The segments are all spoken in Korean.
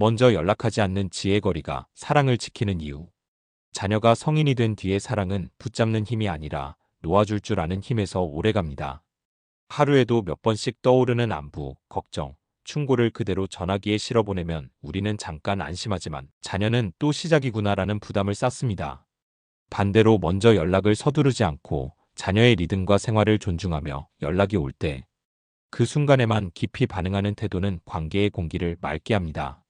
먼저 연락하지 않는 지혜 거리가 사랑을 지키는 이유. 자녀가 성인이 된 뒤의 사랑은 붙잡는 힘이 아니라 놓아줄 줄 아는 힘에서 오래갑니다. 하루에도 몇 번씩 떠오르는 안부, 걱정, 충고를 그대로 전화기에 실어보내면 우리는 잠깐 안심하지만 자녀는 또 시작이구나라는 부담을 쌓습니다. 반대로 먼저 연락을 서두르지 않고 자녀의 리듬과 생활을 존중하며 연락이 올 때 그 순간에만 깊이 반응하는 태도는 관계의 공기를 맑게 합니다.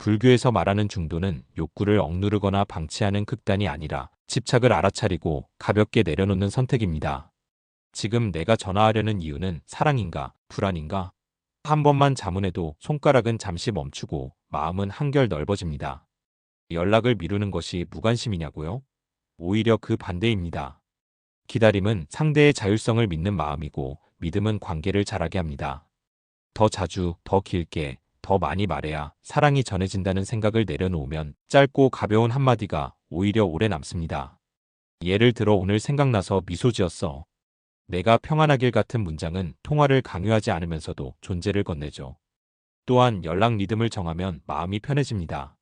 불교에서 말하는 중도는 욕구를 억누르거나 방치하는 극단이 아니라 집착을 알아차리고 가볍게 내려놓는 선택입니다. 지금 내가 전화하려는 이유는 사랑인가, 불안인가? 한 번만 자문해도 손가락은 잠시 멈추고 마음은 한결 넓어집니다. 연락을 미루는 것이 무관심이냐고요? 오히려 그 반대입니다. 기다림은 상대의 자율성을 믿는 마음이고 믿음은 관계를 자라게 합니다. 더 자주, 더 길게, 더 많이 말해야 사랑이 전해진다는 생각을 내려놓으면 짧고 가벼운 한마디가 오히려 오래 남습니다. 예를 들어 오늘 생각나서 미소 지었어. 내가 평안하길 같은 문장은 통화를 강요하지 않으면서도 존재를 건네죠. 또한 연락 리듬을 정하면 마음이 편해집니다.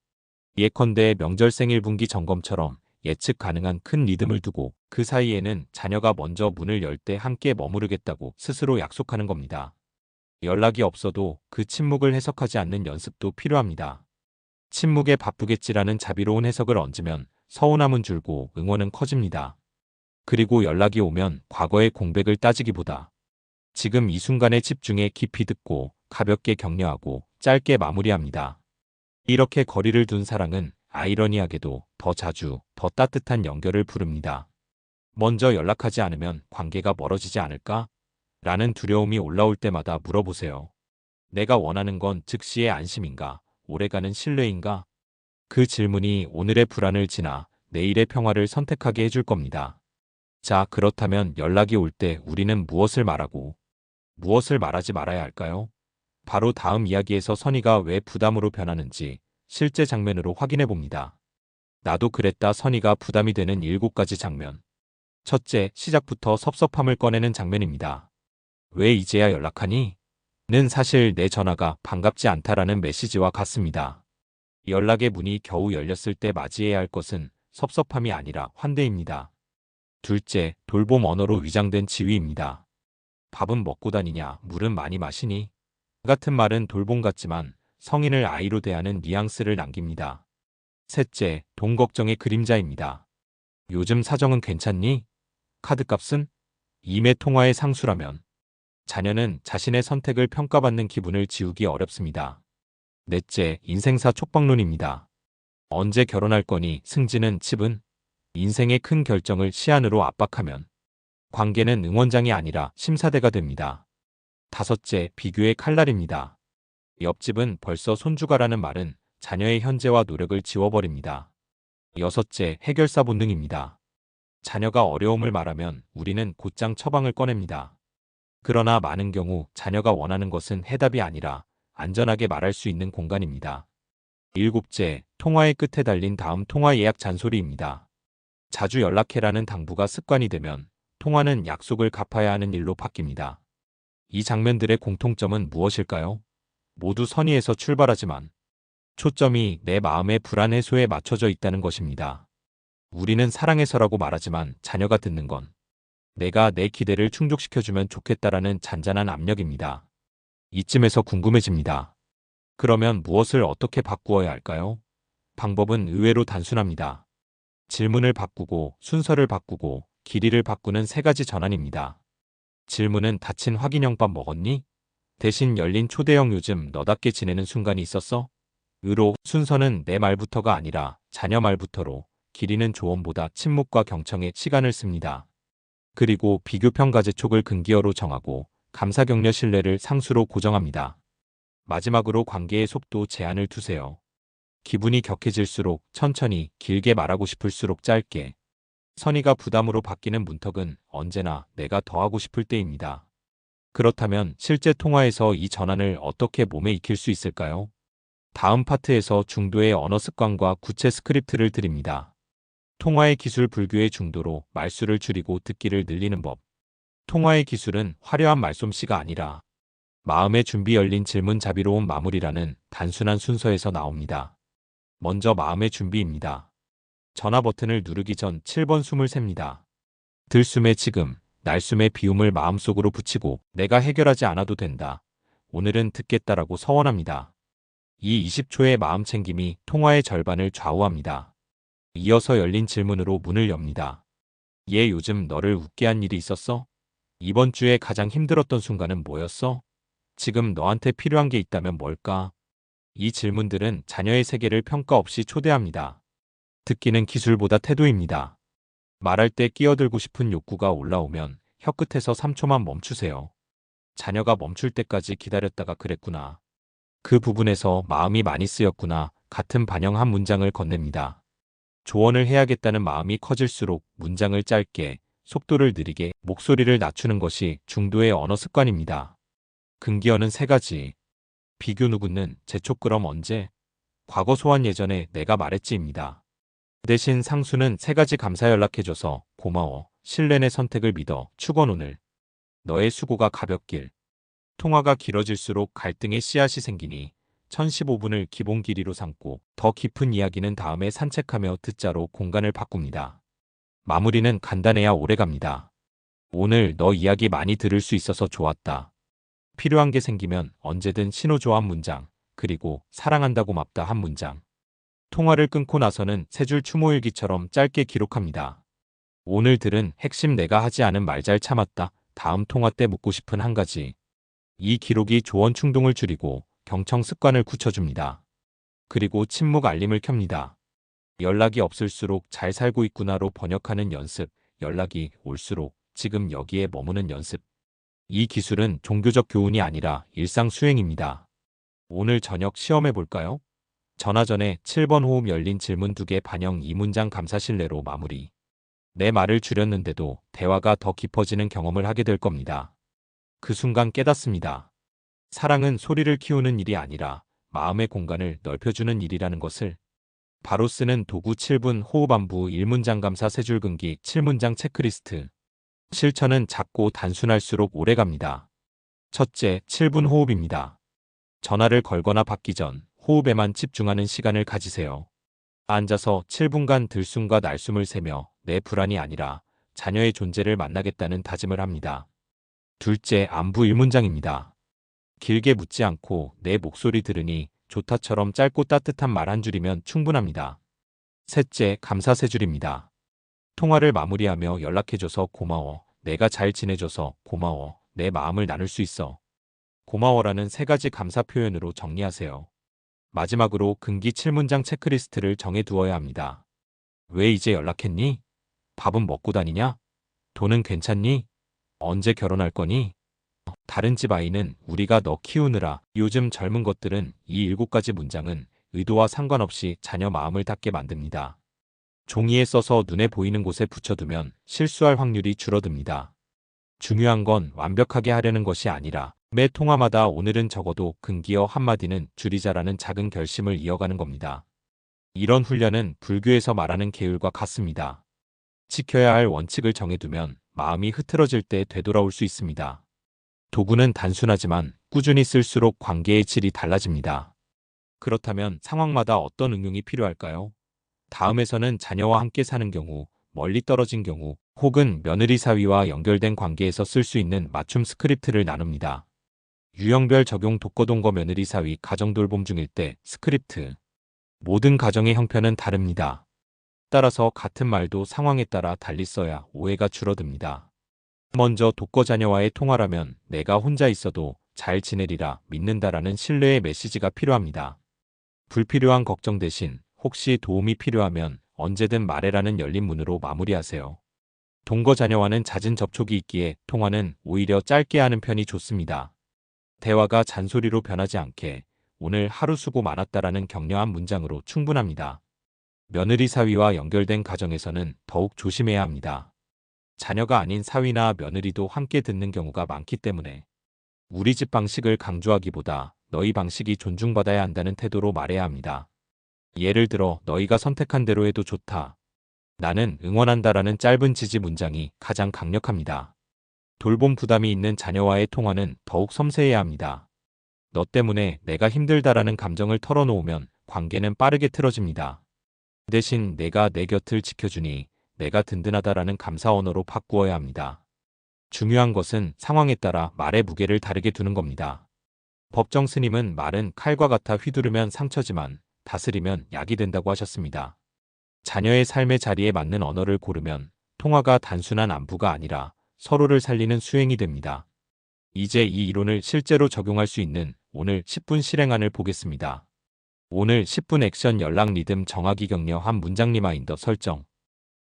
예컨대 명절 생일 분기 점검처럼 예측 가능한 큰 리듬을 두고 그 사이에는 자녀가 먼저 문을 열 때 함께 머무르겠다고 스스로 약속하는 겁니다. 연락이 없어도 그 침묵을 해석하지 않는 연습도 필요합니다. 침묵에 바쁘겠지라는 자비로운 해석을 얹으면 서운함은 줄고 응원은 커집니다. 그리고 연락이 오면 과거의 공백을 따지기보다 지금 이 순간에 집중해 깊이 듣고 가볍게 격려하고 짧게 마무리합니다. 이렇게 거리를 둔 사랑은 아이러니하게도 더 자주, 더 따뜻한 연결을 부릅니다. 먼저 연락하지 않으면 관계가 멀어지지 않을까? 라는 두려움이 올라올 때마다 물어보세요. 내가 원하는 건 즉시의 안심인가? 오래가는 신뢰인가? 그 질문이 오늘의 불안을 지나 내일의 평화를 선택하게 해줄 겁니다. 자, 그렇다면 연락이 올 때 우리는 무엇을 말하고 무엇을 말하지 말아야 할까요? 바로 다음 이야기에서 선의가 왜 부담으로 변하는지 실제 장면으로 확인해 봅니다. 나도 그랬다 선의가 부담이 되는 일곱 가지 장면. 첫째, 시작부터 섭섭함을 꺼내는 장면입니다. 왜 이제야 연락하니? 는 사실 내 전화가 반갑지 않다라는 메시지와 같습니다. 연락의 문이 겨우 열렸을 때 맞이해야 할 것은 섭섭함이 아니라 환대입니다. 둘째, 돌봄 언어로 위장된 지위입니다. 밥은 먹고 다니냐, 물은 많이 마시니? 같은 말은 돌봄 같지만 성인을 아이로 대하는 뉘앙스를 남깁니다. 셋째, 돈 걱정의 그림자입니다. 요즘 사정은 괜찮니? 카드값은? 임의 통화의 상수라면 자녀는 자신의 선택을 평가받는 기분을 지우기 어렵습니다. 넷째, 인생사 촉박론입니다. 언제 결혼할 거니 승진은 집은 인생의 큰 결정을 시안으로 압박하면 관계는 응원장이 아니라 심사대가 됩니다. 다섯째, 비교의 칼날입니다. 옆집은 벌써 손주가라는 말은 자녀의 현재와 노력을 지워버립니다. 여섯째, 해결사 본능입니다. 자녀가 어려움을 말하면 우리는 곧장 처방을 꺼냅니다. 그러나 많은 경우 자녀가 원하는 것은 해답이 아니라 안전하게 말할 수 있는 공간입니다. 일곱째, 통화의 끝에 달린 다음 통화 예약 잔소리입니다. 자주 연락해라는 당부가 습관이 되면 통화는 약속을 갚아야 하는 일로 바뀝니다. 이 장면들의 공통점은 무엇일까요? 모두 선의에서 출발하지만 초점이 내 마음의 불안 해소에 맞춰져 있다는 것입니다. 우리는 사랑해서라고 말하지만 자녀가 듣는 건 내가 내 기대를 충족시켜주면 좋겠다라는 잔잔한 압력입니다. 이쯤에서 궁금해집니다. 그러면 무엇을 어떻게 바꾸어야 할까요? 방법은 의외로 단순합니다. 질문을 바꾸고 순서를 바꾸고 길이를 바꾸는 세 가지 전환입니다. 질문은 닫힌 확인형 밥 먹었니? 대신 열린 초대형 요즘 너답게 지내는 순간이 있었어? 의로 순서는 내 말부터가 아니라 자녀 말부터로 길이는 조언보다 침묵과 경청에 시간을 씁니다. 그리고 비교평가 제촉을 근기어로 정하고 감사 격려 신뢰를 상수로 고정합니다. 마지막으로 관계의 속도 제한을 두세요. 기분이 격해질수록 천천히 길게 말하고 싶을수록 짧게 선의가 부담으로 바뀌는 문턱은 언제나 내가 더 하고 싶을 때입니다. 그렇다면 실제 통화에서 이 전환을 어떻게 몸에 익힐 수 있을까요? 다음 파트에서 중도의 언어 습관과 구체 스크립트를 드립니다. 통화의 기술 불교의 중도로 말수를 줄이고 듣기를 늘리는 법. 통화의 기술은 화려한 말솜씨가 아니라 마음의 준비 열린 질문 자비로운 마무리라는 단순한 순서에서 나옵니다. 먼저 마음의 준비입니다. 전화 버튼을 누르기 전 7번 숨을 셉니다. 들숨의 지금, 날숨의 비움을 마음속으로 붙이고 내가 해결하지 않아도 된다. 오늘은 듣겠다라고 서원합니다. 이 20초의 마음 챙김이 통화의 절반을 좌우합니다. 이어서 열린 질문으로 문을 엽니다. 얘 요즘 너를 웃게 한 일이 있었어? 이번 주에 가장 힘들었던 순간은 뭐였어? 지금 너한테 필요한 게 있다면 뭘까? 이 질문들은 자녀의 세계를 평가 없이 초대합니다. 듣기는 기술보다 태도입니다. 말할 때 끼어들고 싶은 욕구가 올라오면 혀끝에서 3초만 멈추세요. 자녀가 멈출 때까지 기다렸다가 그랬구나. 그 부분에서 마음이 많이 쓰였구나. 같은 반영 한 문장을 건넵니다. 조언을 해야겠다는 마음이 커질수록 문장을 짧게, 속도를 느리게, 목소리를 낮추는 것이 중도의 언어 습관입니다. 금기어는 세 가지. 비교 누구는 재촉 그럼 언제? 과거 소환 예전에 내가 말했지입니다. 대신 상수는 세 가지 감사 연락해줘서 고마워. 신뢰의 선택을 믿어. 축원 오늘. 너의 수고가 가볍길. 통화가 길어질수록 갈등의 씨앗이 생기니 1015분을 기본 길이로 삼고 더 깊은 이야기는 다음에 산책하며 듣자로 공간을 바꿉니다. 마무리는 간단해야 오래갑니다. 오늘 너 이야기 많이 들을 수 있어서 좋았다. 필요한 게 생기면 언제든 신호 줘한 문장, 그리고 사랑한다고 맙다 한 문장. 통화를 끊고 나서는 세 줄 추모일기처럼 짧게 기록합니다. 오늘 들은 핵심 내가 하지 않은 말 잘 참았다. 다음 통화 때 묻고 싶은 한 가지. 이 기록이 조언 충동을 줄이고 경청 습관을 굳혀줍니다. 그리고 침묵 알림을 켭니다. 연락이 없을수록 잘 살고 있구나로 번역하는 연습, 연락이 올수록 지금 여기에 머무는 연습. 이 기술은 종교적 교훈이 아니라 일상 수행입니다. 오늘 저녁 시험해 볼까요? 전화 전에 7번 호흡 열린 질문 2개 반영 2문장 감사실내로 마무리. 내 말을 줄였는데도 대화가 더 깊어지는 경험을 하게 될 겁니다. 그 순간 깨닫습니다. 사랑은 소리를 키우는 일이 아니라 마음의 공간을 넓혀주는 일이라는 것을 바로 쓰는 도구 7분 호흡 안부 1문장 감사 세줄 금기 7문장 체크리스트 실천은 작고 단순할수록 오래갑니다. 첫째, 7분 호흡입니다. 전화를 걸거나 받기 전 호흡에만 집중하는 시간을 가지세요. 앉아서 7분간 들숨과 날숨을 세며 내 불안이 아니라 자녀의 존재를 만나겠다는 다짐을 합니다. 둘째, 안부 1문장입니다. 길게 묻지 않고 내 목소리 들으니 좋다처럼 짧고 따뜻한 말 한 줄이면 충분합니다. 셋째, 감사 세 줄입니다. 통화를 마무리하며 연락해줘서 고마워. 내가 잘 지내줘서 고마워. 내 마음을 나눌 수 있어. 고마워라는 세 가지 감사 표현으로 정리하세요. 마지막으로 금기 7문장 체크리스트를 정해두어야 합니다. 왜 이제 연락했니? 밥은 먹고 다니냐? 돈은 괜찮니? 언제 결혼할 거니? 다른 집 아이는 우리가 너 키우느라 요즘 젊은 것들은 이 일곱 가지 문장은 의도와 상관없이 자녀 마음을 닫게 만듭니다. 종이에 써서 눈에 보이는 곳에 붙여두면 실수할 확률이 줄어듭니다. 중요한 건 완벽하게 하려는 것이 아니라 매 통화마다 오늘은 적어도 근기어 한마디는 줄이자라는 작은 결심을 이어가는 겁니다. 이런 훈련은 불교에서 말하는 계율과 같습니다. 지켜야 할 원칙을 정해두면 마음이 흐트러질 때 되돌아올 수 있습니다. 도구는 단순하지만 꾸준히 쓸수록 관계의 질이 달라집니다. 그렇다면 상황마다 어떤 응용이 필요할까요? 다음에서는 자녀와 함께 사는 경우, 멀리 떨어진 경우, 혹은 며느리 사위와 연결된 관계에서 쓸 수 있는 맞춤 스크립트를 나눕니다. 유형별 적용 독거동거 며느리 사위 가정 돌봄 중일 때 스크립트. 모든 가정의 형편은 다릅니다. 따라서 같은 말도 상황에 따라 달리 써야 오해가 줄어듭니다. 먼저 독거 자녀와의 통화라면 내가 혼자 있어도 잘 지내리라 믿는다라는 신뢰의 메시지가 필요합니다. 불필요한 걱정 대신 혹시 도움이 필요하면 언제든 말해라는 열린 문으로 마무리하세요. 동거 자녀와는 잦은 접촉이 있기에 통화는 오히려 짧게 하는 편이 좋습니다. 대화가 잔소리로 변하지 않게 오늘 하루 수고 많았다라는 격려한 문장으로 충분합니다. 며느리 사위와 연결된 가정에서는 더욱 조심해야 합니다. 자녀가 아닌 사위나 며느리도 함께 듣는 경우가 많기 때문에 우리 집 방식을 강조하기보다 너희 방식이 존중받아야 한다는 태도로 말해야 합니다. 예를 들어 너희가 선택한 대로 해도 좋다. 나는 응원한다라는 짧은 지지 문장이 가장 강력합니다. 돌봄 부담이 있는 자녀와의 통화는 더욱 섬세해야 합니다. 너 때문에 내가 힘들다라는 감정을 털어놓으면 관계는 빠르게 틀어집니다. 대신 내가 내 곁을 지켜주니 내가 든든하다라는 감사 언어로 바꾸어야 합니다. 중요한 것은 상황에 따라 말의 무게를 다르게 두는 겁니다. 법정 스님은 말은 칼과 같아 휘두르면 상처지만 다스리면 약이 된다고 하셨습니다. 자녀의 삶의 자리에 맞는 언어를 고르면 통화가 단순한 안부가 아니라 서로를 살리는 수행이 됩니다. 이제 이 이론을 실제로 적용할 수 있는 오늘 10분 실행안을 보겠습니다. 오늘 10분 액션 연락 리듬 정하기 격려 한 문장 리마인더 설정.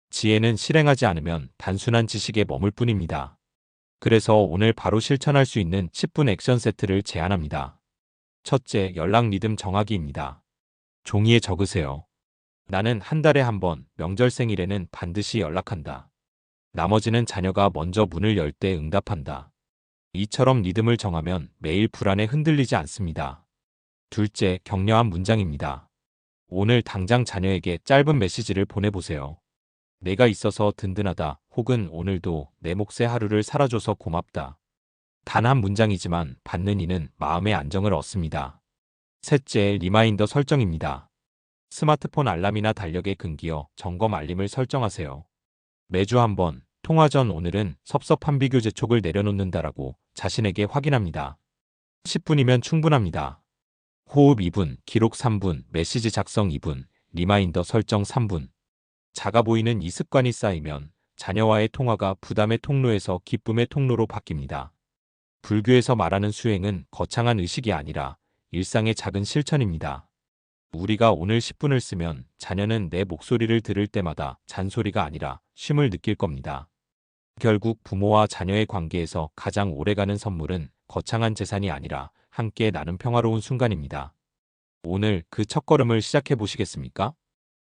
지혜는 실행하지 않으면 단순한 지식에 머물 뿐입니다. 그래서 오늘 바로 실천할 수 있는 10분 액션 세트를 제안합니다. 첫째, 연락 리듬 정하기입니다. 종이에 적으세요. 나는 한 달에 한 번, 명절 생일에는 반드시 연락한다. 나머지는 자녀가 먼저 문을 열 때 응답한다. 이처럼 리듬을 정하면 매일 불안에 흔들리지 않습니다. 둘째, 격려한 문장입니다. 오늘 당장 자녀에게 짧은 메시지를 보내보세요. 내가 있어서 든든하다 혹은 오늘도 내 몫의 하루를 살아줘서 고맙다. 단 한 문장이지만 받는 이는 마음의 안정을 얻습니다. 셋째, 리마인더 설정입니다. 스마트폰 알람이나 달력에 금기어 점검 알림을 설정하세요. 매주 한 번, 통화 전 오늘은 섭섭한 비교 재촉을 내려놓는다라고 자신에게 확인합니다. 10분이면 충분합니다. 호흡 2분, 기록 3분, 메시지 작성 2분, 리마인더 설정 3분. 작아 보이는 이 습관이 쌓이면 자녀와의 통화가 부담의 통로에서 기쁨의 통로로 바뀝니다. 불교에서 말하는 수행은 거창한 의식이 아니라 일상의 작은 실천입니다. 우리가 오늘 10분을 쓰면 자녀는 내 목소리를 들을 때마다 잔소리가 아니라 쉼을 느낄 겁니다. 결국 부모와 자녀의 관계에서 가장 오래가는 선물은 거창한 재산이 아니라 함께 나눈 평화로운 순간입니다. 오늘 그 첫걸음을 시작해 보시겠습니까?